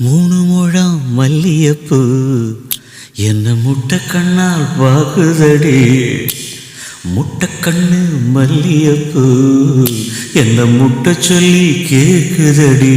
மூணு முழம் மல்லியப்பூ என்ன முட்டைக்கண்ணால் பார்க்குதடி முட்டைக்கண்ணு மல்லியப்பூ என்ன முட்டை சொல்லி கேட்குதடி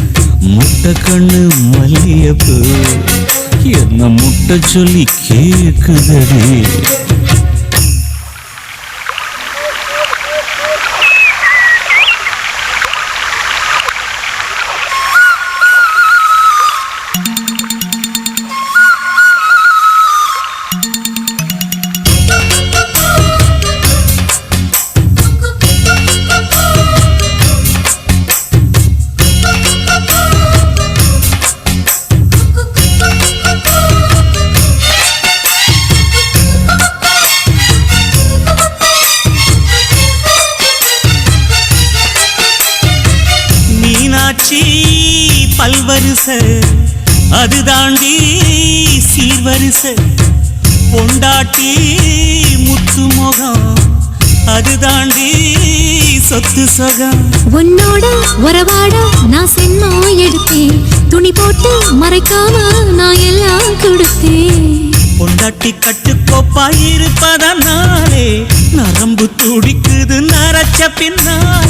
முட்டை மல்லியப்பு என்ன முட்டை சொல்லி கேக்குதடி பல்வரிச அது தாண்டி சீர்வரிச பொண்டாட்டி முத்து முகம் அது தாண்டி சொத்து சொகம். உன்னோட உறவாட நான் சென்மா எடுத்தேன். துணி போட்டு மறைக்காம நான் எல்லாம் கொடுத்தேன். பொண்டாட்டி கட்டுக்கோப்பாயிருப்பதனாலே நரம்பு துடிக்குது நரச்ச பின்னாலே.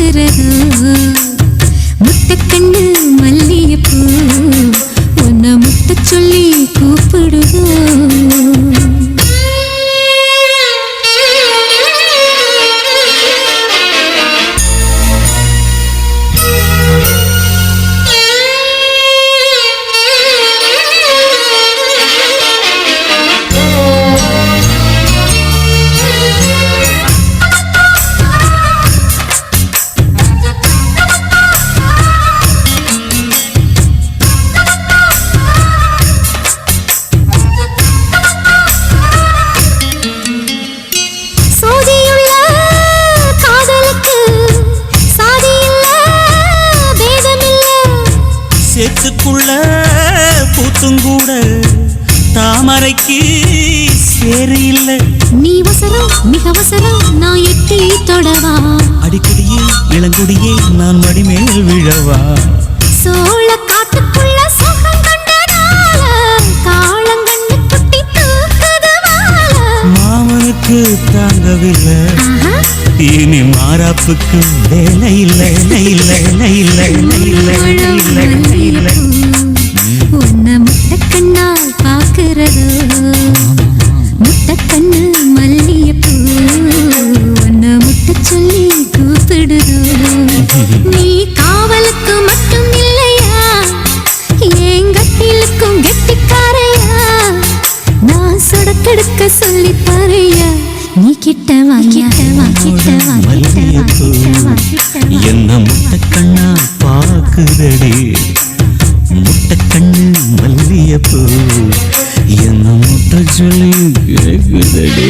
சிறகு முத்தக்கண்ணு மல்லியப்பூ உன்னை முத்த சொல்லி கூப்பிடு. சேத்துக்குள்ள பூத்துங்கூட தாமரைக்கு சேரு இல்லை. நீ வசரம் மிக வசரம் நான் எட்டி தொடவா. அடிக்கடியே இளங்குடியே நான் மடிமேல் விழவா. சோழ மாறாப்புக்கு வேலை இல்லை இல்லை இல்லை இல்லை இல்லை இல்லை இல்லை. உன்னை முட்டக்கண்ணால் பார்க்கிறதோ. முட்டக்கண்ணு மல்லியப்பூ உன்னை முட்ட சொல்லி கூப்பிடுதோ. நீ காவலுக்கு மட்டும் இல்லையா? என் கட்டிலுக்கும் கெட்டிக்காரையா? நான் சொடத்தெடுக்க சொல்லி பாறையா நீ கிட்ட வா கிட்ட வா கிட்ட வா கிட்ட வா கிட்ட வா. கிட்ட வா என்ன முட்டை கண்ணா பாக்குதடி முட்டை கண்ணு மல்லியப்பூ என்ன முட்டை சொல்லி கேக்குதடி